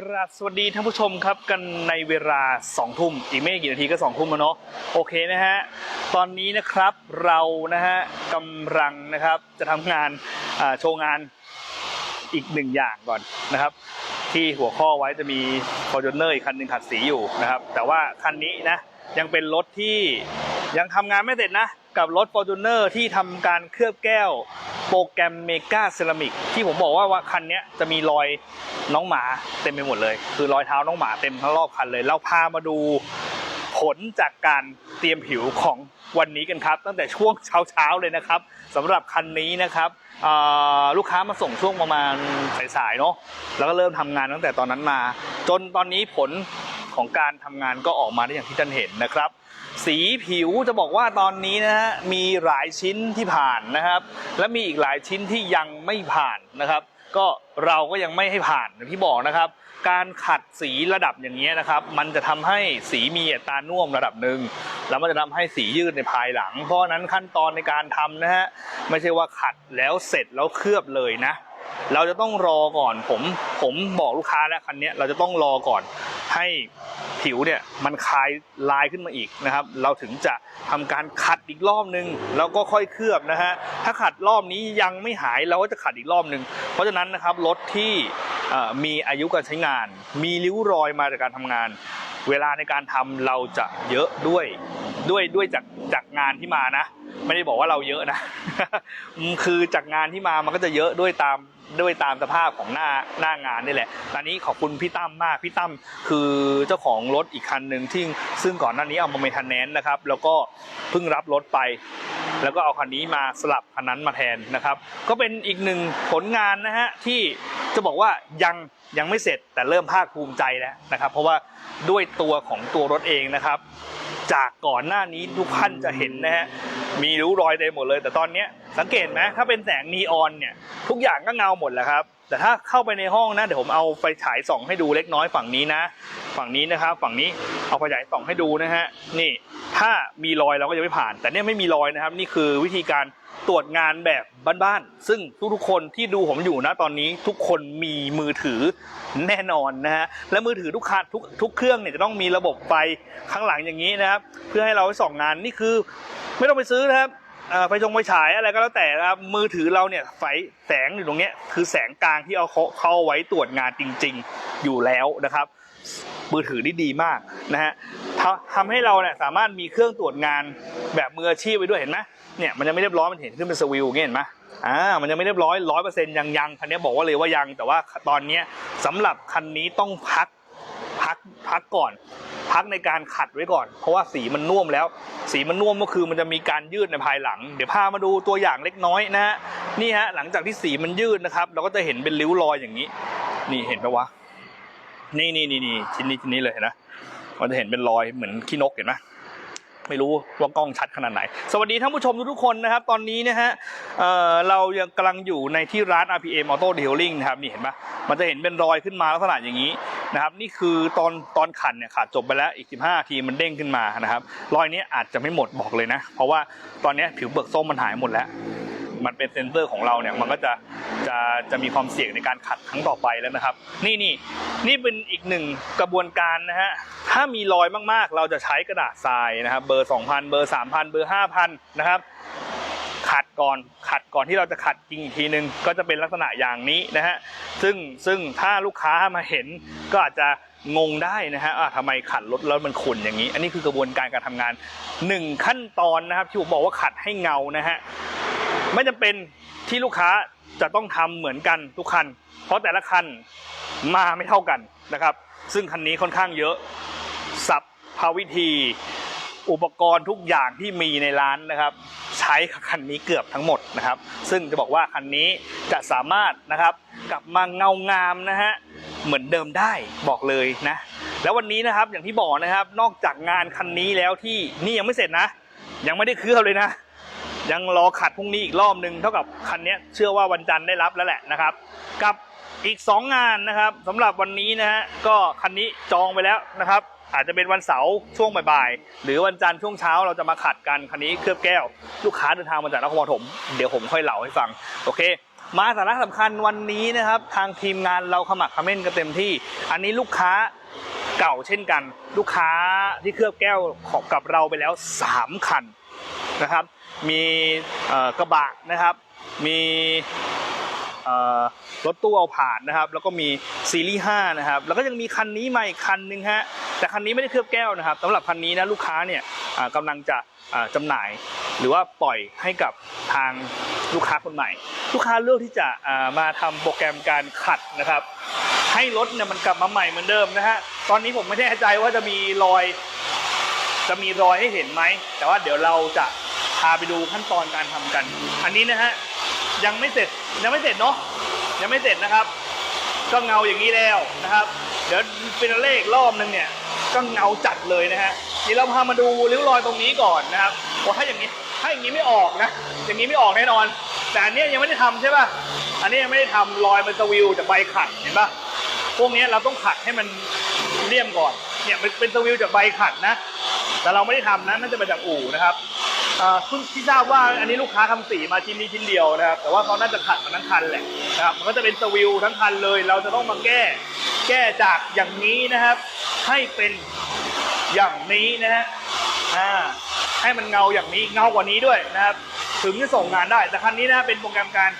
กราบสวัสดีท่านผู้ชมครับกันในเวลา 2 ทุ่ม อีกไม่กี่นาทีก็ 2 ทุ่มแล้วเนาะโอเคนะฮะ ตอนนี้นะครับเรานะฮะกำลังนะครับจะทำงานโชว์งานอีกหนึ่งอย่างก่อนนะครับ ที่หัวข้อไว้จะมี f o r t u n e r อีกคันหนึ่งขัดสีอยู่นะครับ แต่ว่าคันนี้นะยังเป็นรถที่ยังทำงานไม่เสร็จนะ กับรถ f o r t u n e r ที่ทำการเคลือบแก้ว โปรแกรมเมกาเซรามิกที่ผมบอกว่าว่าคันนี้จะมีรอยน้องหมาเต็มไปหมดเลย คือรอยเท้าน้องหมาเต็มทั้งรอบคันเลย เราพามาดูผลจากการเตรียมผิวของวันนี้กันครับ ตั้งแต่ช่วงเช้าๆเลยนะครับสำหรับคันนี้นะครับลูกค้ามาส่งช่วงประมาณสายๆเนาะแล้วก็เริ่มทำงานตั้งแต่ตอนนั้นมา จนตอนนี้ผล ของการทำงานก็ออกมาได้อย่างที่ท่านเห็นนะครับ สีผิวจะบอกว่าตอนนี้นะฮะมีหลายชิ้นที่ผ่านนะครับ และมีอีกหลายชิ้นที่ยังไม่ผ่านนะครับก็เราก็ยังไม่ให้ผ่านอย่างที่บอกนะครับ การขัดสีระดับอย่างนี้นะครับ มันจะทำให้สีมีอัตราน่วมระดับหนึ่งแล้วมันจะทำให้สียืดในภายหลัง เพราะนั้นขั้นตอนในการทำนะฮะไม่ใช่ว่าขัดแล้วเสร็จแล้วเคลือบเลยนะ เราจะต้องรอก่อนผมผมบอกลูกค้าแล้วคันนี้เราจะต้องรอก่อน ให้ผิวเนี่ยมันคลายลายขึ้นมาอีกนะครับ เราถึงจะทำการขัดอีกรอบนึง แล้วก็ค่อยเคลือบนะฮะถ้าขัดรอบนี้ยังไม่หายเราก็จะขัดอีกรอบนึง เพราะฉะนั้นนะครับรถที่มีอายุการใช้งาน มีริ้วรอยมาจากการทำงาน เวลาในการทำเราจะเยอะด้วยด้วยด้วยจากจากงานที่มานะ ไม่ได้บอกว่าเราเยอะนะ คือจากงานที่มามันก็จะเยอะด้วยตามด้วยตามสภาพของหน้าหน้างานนี่แหละ ตอนนี้ขอบคุณพี่ตั้มมาก พี่ตั้มคือเจ้าของรถอีกคันหนึ่งที่ซึ่งก่อนหน้านี้เอามาเมนเทนแนนนะครับ แล้วก็เพิ่งรับรถไป แล้วก็เอาคันนี้มาสลับคันนั้นมาแทนนะครับ ก็เป็นอีกหนึ่งผลงานนะฮะที่จะบอกว่ายังยังไม่เสร็จแต่เริ่มภาคภูมิใจแล้วนะครับ เพราะว่าด้วยตัวของตัวรถเองนะครับ จากก่อนหน้านี้ทุกท่านจะเห็นนะฮะมีริ้วรอยเต็มหมดเลย แต่ตอนนี้สังเกตไหมถ้าเป็นแสงนีออนเนี่ยทุกอย่างก็เงาหมดแหละครับ แต่ถ้าเข้าไปในห้องนะเดี๋ยวผมเอาไฟฉายส่องให้ดูเล็กน้อยฝั่งนี้นะ ฝั่งนี้นะครับ ฝั่งนี้เอาไฟฉายส่องให้ดูนะฮะนี่ถ้ามีรอยเราก็ยังไม่ผ่าน แต่เนี่ยไม่มีรอยนะครับ นี่คือวิธีการตรวจงานแบบบ้านๆ ซึ่งทุกๆ คนที่ดูผมอยู่นะตอนนี้ทุกคนมีมือถือแน่นอนนะฮะ และมือถือทุกคันทุกทุกเครื่องเนี่ยจะต้องมีระบบไฟข้างหลังอย่างนี้นะครับ เพื่อให้เราไปส่องงานนี่คือ ไม่ต้องไปซื้อนะครับ เอ่อไฟชงไฟฉายอะไรก็แล้วแต่นะครับมือถือเราเนี่ยไฟแสงอยู่ตรงเนี้ยคือแสงกลางที่เอาเขาเข้าไว้ตรวจงานจริง ๆอยู่แล้วนะครับ มือถือนี่ดีมากนะฮะทำทำให้เราเนี่ยสามารถมีเครื่องตรวจงานแบบมืออาชีพไว้ด้วยเห็นไหมเนี่ยมันยังไม่เรียบร้อยมันเห็นขึ้นเป็นสวิลเงี้ยเห็นไหมอ่ามันยังไม่เรียบร้อยร้อยเปอร์เซ็นต์ยังยังคันนี้บอกว่าเลยว่ายัง แต่ว่าตอนเนี้ยสำหรับคันนี้ต้องพักพักพักก่อน พักในการขัดไว้ก่อน เพราะว่าสีมันน่วมแล้ว สีมันน่วมก็คือมันจะมีการยืดในภายหลัง เดี๋ยวพามาดูตัวอย่างเล็กน้อยนะฮะนี่ฮะหลังจากที่สีมันยืดนะครับ เราก็จะเห็นเป็นริ้วรอยอย่างนี้ นี่เห็นปะวะนี่นี่นี่นี่ชิ้นนี้ชิ้นนี้เลยนะมันจะเห็นเป็นรอยเหมือนขี้นกเห็นไหมไม่รู้ว่ากล้องชัดขนาดไหน สวัสดีท่านผู้ชมทุกๆคนนะครับ ตอนนี้นะฮะเอ่อเรายังกำลังอยู่ในที่ร้าน RPM Auto Detailing นะครับ นี่เห็นปะมันจะเห็นเป็นรอยขึ้นมาลักษณะอย่างนี้ นะครับนี่คือตอนตอนขันเนี่ยขาดจบไปแล้วอีก 15 ทีมันเด้งขึ้นมานะครับรอยนี้อาจจะไม่หมดบอกเลยนะ เพราะว่าตอนนี้ผิวเปลือกส้มมันหายหมดแล้ว มันเป็นเซนเซอร์ของเราเนี่ยมันก็จะจะจะมีความเสี่ยงในการขัดครั้งต่อไปแล้วนะครับ นี่นี่นี่เป็นอีกหนึ่งกระบวนการนะฮะถ้ามีรอยมากๆ เราจะใช้กระดาษทรายนะครับ เบอร์ 2,000 เบอร์ 3,000 เบอร์ 5,000 นะครับ ขัดก่อนขัดก่อนที่เราจะขัดจริงอีกทีนึง ก็จะเป็นลักษณะอย่างนี้นะฮะซึ่งซึ่งถ้าลูกค้ามาเห็นก็อาจจะงงได้นะฮะทำไมขัดรถแล้วมันขุ่นอย่างนี้ อันนี้คือกระบวนการการทำงานหนึ่งขั้นตอนนะครับที่ผมบอกว่าขัดให้เงานะฮะไม่จำเป็นที่ลูกค้าจะต้องทำเหมือนกันทุกคัน เพราะแต่ละคันมาไม่เท่ากันนะครับ ซึ่งคันนี้ค่อนข้างเยอะสับภาวิธี อุปกรณ์ทุกอย่างที่มีในร้านนะครับ ใช้คันนี้เกือบทั้งหมดนะครับ ซึ่งจะบอกว่าคันนี้จะสามารถนะครับกลับมาเงางามนะฮะเหมือนเดิมได้บอกเลยนะ แล้ววันนี้นะครับอย่างที่บอกนะครับ นอกจากงานคันนี้แล้วที่นี่ยังไม่เสร็จนะ ยังไม่ได้เคลือบเลยนะ ยังรอขัดพรุ่งนี้อีกรอบหนึ่งเท่ากับคันนี้เชื่อว่าวันจันทร์ได้รับแล้วแหละนะครับ กับอีก 2 งานนะครับสำหรับวันนี้นะฮะก็คันนี้จองไปแล้วนะครับ อาจจะเป็นวันเสาร์ช่วงบ่ายๆหรือวันจันทร์ช่วงเช้าเราจะมาขัดกันคันนี้เคลือบแก้ว ลูกค้าเดินทางมาจากนครปฐมเดี๋ยวผมค่อยเล่าให้ฟังโอเค มาสาระสำคัญวันนี้นะครับ ทางทีมงานเราขมักเขม้นกันเต็มที่ อันนี้ลูกค้าเก่าเช่นกัน ลูกค้าที่เคลือบแก้วของกับเราไปแล้ว 3 คันนะครับ มีกระบะนะครับ มีรถตู้เอาผ่านนะครับ แล้วก็มีซีรีส์5นะครับ แล้วก็ยังมีคันนี้มาอีกคันหนึงฮะ แต่คันนี้ไม่ได้เคลือบแก้วนะครับสำหรับคันนี้นะลูกค้าเนี่ยกำลังจะอ่าจำหน่าย หรือว่าปล่อยให้กับทางลูกค้าคนใหม่ ลูกค้าเลือกที่จะมาทำโปรแกรมการขัดนะครับ ให้รถเนี่ยมันกลับมาใหม่เหมือนเดิมนะฮะตอนนี้ผมไม่แน่ใจว่าจะมีรอย จะมีรอยให้เห็นไหมแต่ว่าเดี๋ยวเราจะพาไปดูขั้นตอนการทำกัน อันนี้นะฮะยังไม่เสร็จยังไม่เสร็จเนาะยังไม่เสร็จนะครับ ก็เงาอย่างนี้แล้วนะครับ เดี๋ยวเป็นเลขรอบนึงเนี่ย ก็เงาจัดเลยนะฮะนี่เราพามาดูริ้วรอยตรงนี้ก่อนนะครับว่าถ้าอย่างนี้ถ้าอย่างนี้ไม่ออกนะ อย่างนี้ไม่ออกแน่นอน แต่อันเนี้ยยังไม่ได้ทำใช่ป่ะอันนี้ยังไม่ได้ทำรอยมันสวิวจากใบขัดเห็นป่ะพวกเนี้ยเราต้องขัดให้มันเลี่ยมก่อนเนี่ยมันเป็นสวิวจากใบขัดนะ แต่เราไม่ได้ทำนะน่าจะมาจากอู่นะครับอ่อคุณที่ทราบว่าอันนี้ลูกค้าทำสีมาชิ้นนี้ชิ้นเดียวนะครับ แต่ว่าเขาน่าจะขัดมาทั้งคันแหละนะครับ มันก็จะเป็นสวิวทั้งคันเลย เราจะต้องมาแก้ แก้จากอย่างนี้นะครับ ให้เป็นอย่างนี้นะฮะอ่าให้มันเงาอย่างนี้เงากว่านี้ด้วยนะครับ ถึงจะส่งงานได้ แต่คันนี้นะเป็นโปรแกรมการ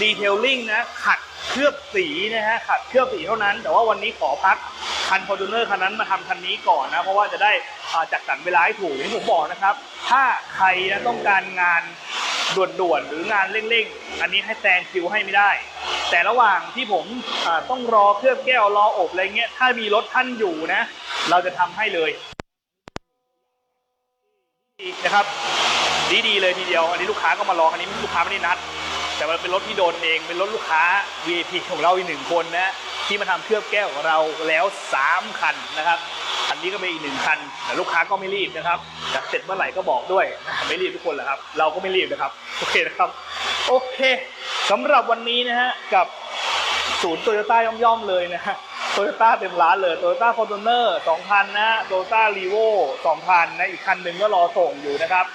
ดีเทลลิ่งนะขัดเคลือบสีนะฮะขัดเคลือบสีเท่านั้น แต่ว่าวันนี้ขอพักคันฟอร์จูเนอร์คันนั้นมาทำคันนี้ก่อนนะ เพราะว่าจะได้อ่าจัดสรรเวลาให้ถูกอย่างที่ผมบอกนะครับ ถ้าใครนะต้องการงานด่วนๆหรืองานเร่งๆ อันนี้ให้แซงคิวให้ไม่ได้ แต่ระหว่างที่ผมต้องรอเคลือบแก้วรออบอะไรเงี้ยถ้ามีรถท่านอยู่นะ เราจะทำให้เลยนะครับดีดีๆเลยทีเดียว อันนี้ลูกค้าก็มาลองอันนี้ลูกค้าไม่ได้นัด แต่มันเป็นรถที่โดนเองเป็นรถลูกค้า VIP ของเราอีกหนึ่งคนนะที่มาทำเคลือบแก้วของเราแล้ว 3 คันนะครับอันนี้ก็เป็นอีกหนึ่งคันแต่ลูกค้าก็ไม่รีบนะครับอยากเสร็จเมื่อไหร่ก็บอกด้วย ไม่รีบทุกคนแหละครับ เราก็ไม่รีบนะครับโอเคนะครับ โอเคสำหรับวันนี้นะฮะ กับศูนย์โตโยต้าย่อมๆเลยนะฮะโตโยต้าเต็มร้านเลยโตโยต้าฟอร์จูเนอร์สองพันนะโตโยต้ารีโว่สองพันนะ อีกคันหนึ่งก็รอส่งอยู่นะครับ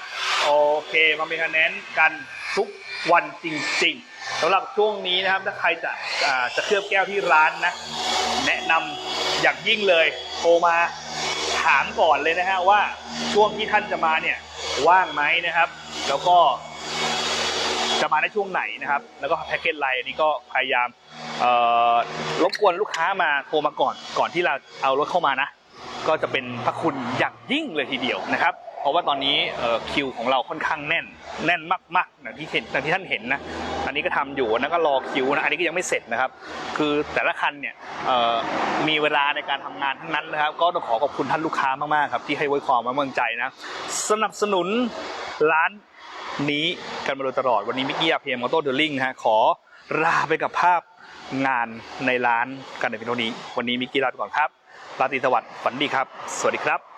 โอเค มาเป็นคะแนนกันทุกวันจริงๆสำหรับช่วงนี้นะครับ ถ้าใครจะจะเคลือบแก้วที่ร้านนะ แนะนำอย่างยิ่งเลยโทรมาถามก่อนเลยนะฮะว่าช่วงที่ท่านจะมาเนี่ยว่างไหมนะครับ แล้วก็ จะมาในช่วงไหนนะครับ แล้วก็แพ็กเกจไลน์อันนี้ก็พยายามรบกวนลูกค้ามาโทรมาก่อน ก่อนที่เราเอารถเข้ามานะ ก็จะเป็นพระคุณอย่างยิ่งเลยทีเดียวนะครับ เพราะว่าตอนนี้คิวของเราค่อนข้างแน่น แน่นมากๆอย่างที่เห็นอย่างที่ท่านเห็นนะ อันนี้ก็ทำอยู่นะก็รอคิวนะ อันนี้ก็ยังไม่เสร็จนะครับ คือแต่ละคันเนี่ยมีเวลาในการทำงานทั้งนั้นนะครับ ก็ต้องขอขอบคุณท่านลูกค้ามากๆครับที่ให้ไว้ความไว้วางใจนะ สนับสนุนร้าน นี้กันมาโดยตลอดวันนี้มิกกี้อาเพียมออโต้เดลลิงฮะขอลาไปกับภาพงานในร้านกันในเพียงเท่านี้ วันนี้มิกกี้ลาไปก่อนครับราตรีสวัสดิ์ฝันดีครับ สวัสดีครับ